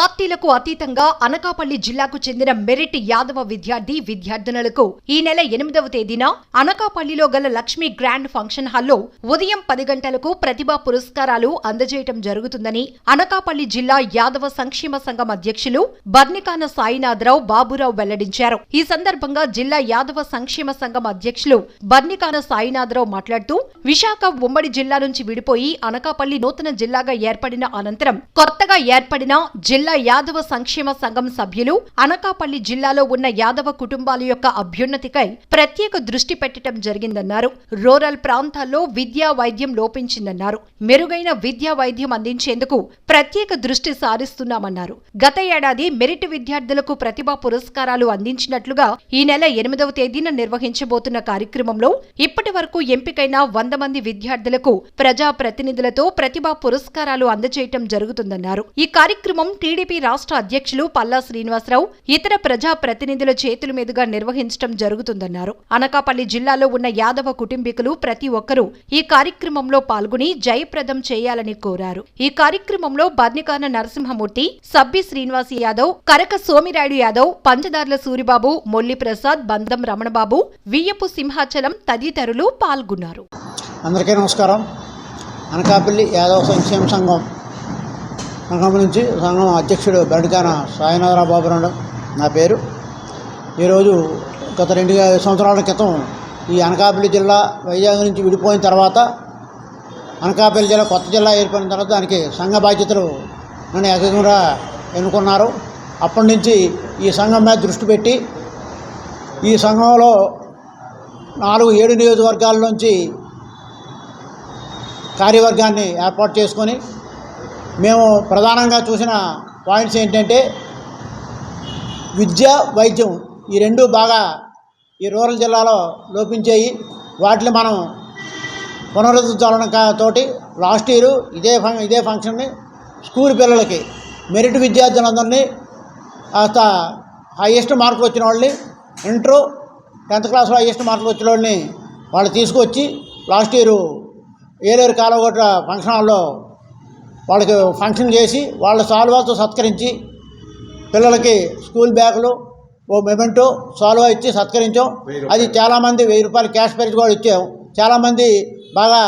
పార్టీలకు అతీతంగా అనకాపల్లి జిల్లాకు చెందిన మెరిట్ యాదవ విద్యార్థి విద్యార్థినులకు ఈ నెల ఎనిమిదవ తేదీన అనకాపల్లిలో గల లక్ష్మీ గ్రాండ్ ఫంక్షన్ హాల్లో ఉదయం పది గంటలకు ప్రతిభా పురస్కారాలు అందజేయటం జరుగుతుందని అనకాపల్లి జిల్లా యాదవ సంక్షేమ సంఘం అధ్యక్షులు బర్నికాన సాయినాథరావు బాబురావు వెల్లడించారు. ఈ సందర్భంగా జిల్లా యాదవ సంక్షేమ సంఘం అధ్యక్షులు బర్నికాన సాయినాథరావు మాట్లాడుతూ విశాఖ ఉమ్మడి జిల్లా నుంచి విడిపోయి అనకాపల్లి నూతన జిల్లాగా ఏర్పడిన అనంతరం కొత్తగా ఏర్పడిన జిల్లా యాదవ సంక్షేమ సంఘం సభ్యులు అనకాపల్లి జిల్లాలో ఉన్న యాదవ కుటుంబాల యొక్క అభ్యున్నతికై ప్రత్యేక దృష్టి పెట్టడం జరిగిందన్నారు. రూరల్ ప్రాంతాల్లో విద్యా వైద్యం లోపించిందన్నారు. మెరుగైన విద్యా వైద్యం అందించేందుకు ప్రత్యేక దృష్టి సారిస్తున్నామన్నారు. గత ఏడాది మెరిట్ విద్యార్థులకు ప్రతిభా పురస్కారాలు అందించినట్లుగా ఈ నెల ఎనిమిదవ తేదీన నిర్వహించబోతున్న కార్యక్రమంలో ఇప్పటి వరకు ఎంపికైన వంద మంది విద్యార్థులకు ప్రజా ప్రతినిధులతో ప్రతిభా పురస్కారాలు అందజేయటం జరుగుతుందన్నారు. ఈ కార్యక్రమం టీడీపీ రాష్ట్ర అధ్యక్షులు పల్లా శ్రీనివాసరావు ఇతర ప్రజా ప్రతినిధుల చేతుల మీదుగా నిర్వహించడం జరుగుతుందన్నారు. అనకాపల్లి జిల్లాలో ఉన్న యాదవ కుటుంబీకులు ప్రతి ఒక్కరూ ఈ కార్యక్రమంలో పాల్గొని జయప్రదం చేయాలని కోరారు. ఈ కార్యక్రమంలో బర్నికాన నరసింహమూర్తి సబ్బి శ్రీనివాస్ యాదవ్ కరక సోమిరాయుడు యాదవ్ పంచదార్ల సూరిబాబు మొల్లి ప్రసాద్ బందం రమణబాబు వియ్యపు సింహాచలం తదితరులు పాల్గొన్నారు. అందరికీ నమస్కారం. అనకాపల్లి యాదవ సంక్షేమ సంఘం సంఘం నుంచి సంఘం అధ్యక్షుడు బెండకాన సాయినాథరావు బాబురావు నా పేరు. ఈరోజు గత రెండు సంవత్సరాల క్రితం ఈ అనకాపల్లి జిల్లా వైజాగ్ నుంచి విడిపోయిన తర్వాత అనకాపల్లి జిల్లా కొత్త జిల్లా ఏర్పడిన తర్వాత దానికి సంఘ బాధ్యతలు నన్ను ఏకంగా ఎన్నుకున్నారు. అప్పటి నుంచి ఈ సంఘం మీద దృష్టి పెట్టి ఈ సంఘంలో నాలుగు ఏడు నియోజకవర్గాల నుంచి కార్యవర్గాన్ని ఏర్పాటు చేసుకొని మేము ప్రధానంగా చూసిన పాయింట్స్ ఏంటంటే విద్య వైద్యం ఈ రెండు బాగా ఈ రూరల్ జిల్లాలో లోపించాయి. వాటిని మనం పునరుద్ధరించాలన్న తోటి లాస్ట్ ఇయర్ ఇదే ఫం ఇదే ఫంక్షన్ని స్కూల్ పిల్లలకి మెరిట్ విద్యార్థులందరినీ కాస్త హైయెస్ట్ మార్కులు వచ్చిన వాళ్ళని ఇంటర్ టెన్త్ క్లాస్లో హైయెస్ట్ మార్కులు వచ్చిన వాళ్ళని వాళ్ళు తీసుకొచ్చి లాస్ట్ ఇయర్ ఏలేరు కాలగొట్ట ఫంక్షన్ హాల్లో వాళ్ళకి ఫంక్షన్ చేసి వాళ్ళ సాల్వాతో సత్కరించి పిల్లలకి స్కూల్ బ్యాగులు ఓ మెమెంటో సాల్వా ఇచ్చి సత్కరించాం. అది చాలామంది వెయ్యి రూపాయలు క్యాష్ ప్రైజ్ కూడా ఇచ్చాం. చాలామంది బాగా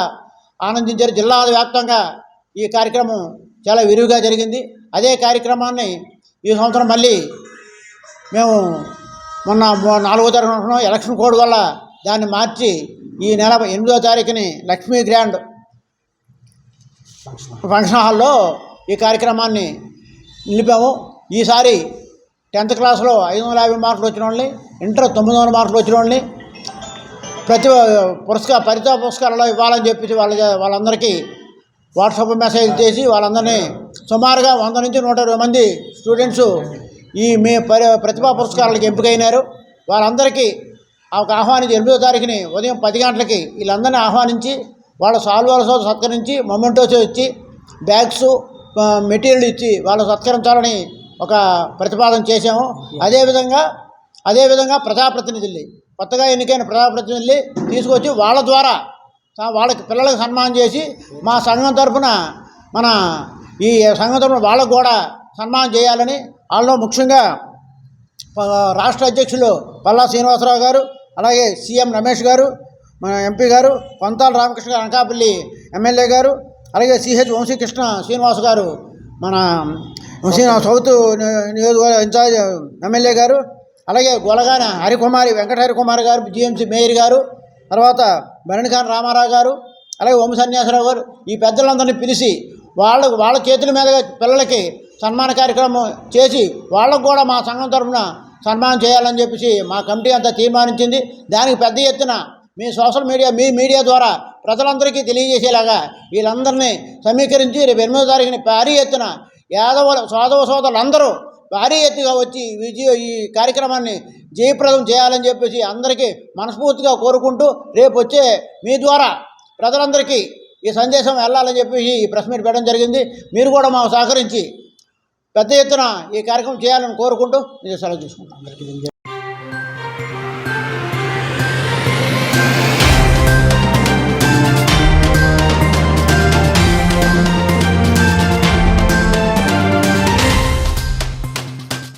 ఆనందించారు. జిల్లా వ్యాప్తంగా ఈ కార్యక్రమం చాలా విరివిగా జరిగింది. అదే కార్యక్రమాన్ని ఈ సంవత్సరం మళ్ళీ మేము మొన్న నాలుగో తారీఖున ఎలక్షన్ కోడ్ వల్ల దాన్ని మార్చి ఈ నెల ఎనిమిదో తారీఖుని లక్ష్మీ గ్రాండ్ ఫంక్షన్ హాల్లో ఈ కార్యక్రమాన్ని నిలిపాము. ఈసారి టెన్త్ క్లాస్లో ఐదు వందల యాభై మార్కులు వచ్చిన వాళ్ళని ఇంటర్ తొమ్మిది వందల మార్కులు వచ్చిన వాళ్ళని ప్రతి పురస్కార పరితా పురస్కారాలు ఇవ్వాలని చెప్పేసి వాళ్ళ వాళ్ళందరికీ వాట్సాప్ మెసేజ్ చేసి వాళ్ళందరినీ సుమారుగా వంద నుంచి నూట ఇరవై మంది స్టూడెంట్స్ ఈ మీ పరి ప్రతిభా పురస్కారాలకు ఎంపికైనారు. వాళ్ళందరికీ ఒక ఆహ్వానించి ఎనిమిదో తారీఖుని ఉదయం పది గంటలకి వీళ్ళందరినీ ఆహ్వానించి వాళ్ళ సాల్వాలతో సత్కరించి మొమెంటోస్ ఇచ్చి బ్యాగ్స్ మెటీరియల్ ఇచ్చి వాళ్ళు సత్కరించాలని ఒక ప్రతిపాదన చేశాము. అదేవిధంగా అదేవిధంగా ప్రజాప్రతినిధుల్ని కొత్తగా ఎన్నికైన ప్రజాప్రతినిధుల్ని తీసుకొచ్చి వాళ్ళ ద్వారా వాళ్ళకి పిల్లలకు సన్మానం చేసి మా సంఘం తరఫున మన ఈ సంఘం తరఫున వాళ్ళకు కూడా సన్మానం చేయాలని వాళ్ళలో ముఖ్యంగా రాష్ట్ర అధ్యక్షులు పల్లా శ్రీనివాసరావు గారు అలాగే సీఎం రమేష్ గారు మన ఎంపీ గారు కొంతాల రామకృష్ణ గారు అనకాపల్లి ఎమ్మెల్యే గారు అలాగే సిహెచ్ వంశీకృష్ణ శ్రీనివాస్ గారు మన వంశీ సౌత్ నియోజకవర్గ ఇన్ఛార్జ్ ఎమ్మెల్యే గారు అలాగే గొలగాన హరికుమారి వెంకట హరికుమార్ గారు జిఎంసీ మేయర్ గారు తర్వాత భరణిఖాన్ రామారావు గారు అలాగే ఓం సన్యాసరావు గారు ఈ పెద్దలందరినీ పిలిచి వాళ్ళ వాళ్ళ చేతుల మీదుగా పిల్లలకి సన్మాన కార్యక్రమం చేసి వాళ్ళకు కూడా మా సంఘం తరఫున సన్మానం చేయాలని చెప్పేసి మా కమిటీ అంతా తీర్మానించింది. దానికి పెద్ద ఎత్తున మీ సోషల్ మీడియా మీ మీడియా ద్వారా ప్రజలందరికీ తెలియజేసేలాగా వీళ్ళందరినీ సమీకరించి రేపు ఎనిమిదో తారీఖున భారీ ఎత్తున యాదవ సోదవ సోదరులందరూ భారీ ఎత్తుగా వచ్చి విజయ ఈ కార్యక్రమాన్ని జయప్రదం చేయాలని చెప్పేసి అందరికీ మనస్ఫూర్తిగా కోరుకుంటూ రేపు వచ్చే మీ ద్వారా ప్రజలందరికీ ఈ సందేశం వెళ్ళాలని చెప్పేసి ఈ ప్రెస్ మీట్ పెట్టడం జరిగింది. మీరు కూడా మాకు సహకరించి పెద్ద ఎత్తున ఈ కార్యక్రమం చేయాలని కోరుకుంటూ నేను సెలవు తీసుకుంటాను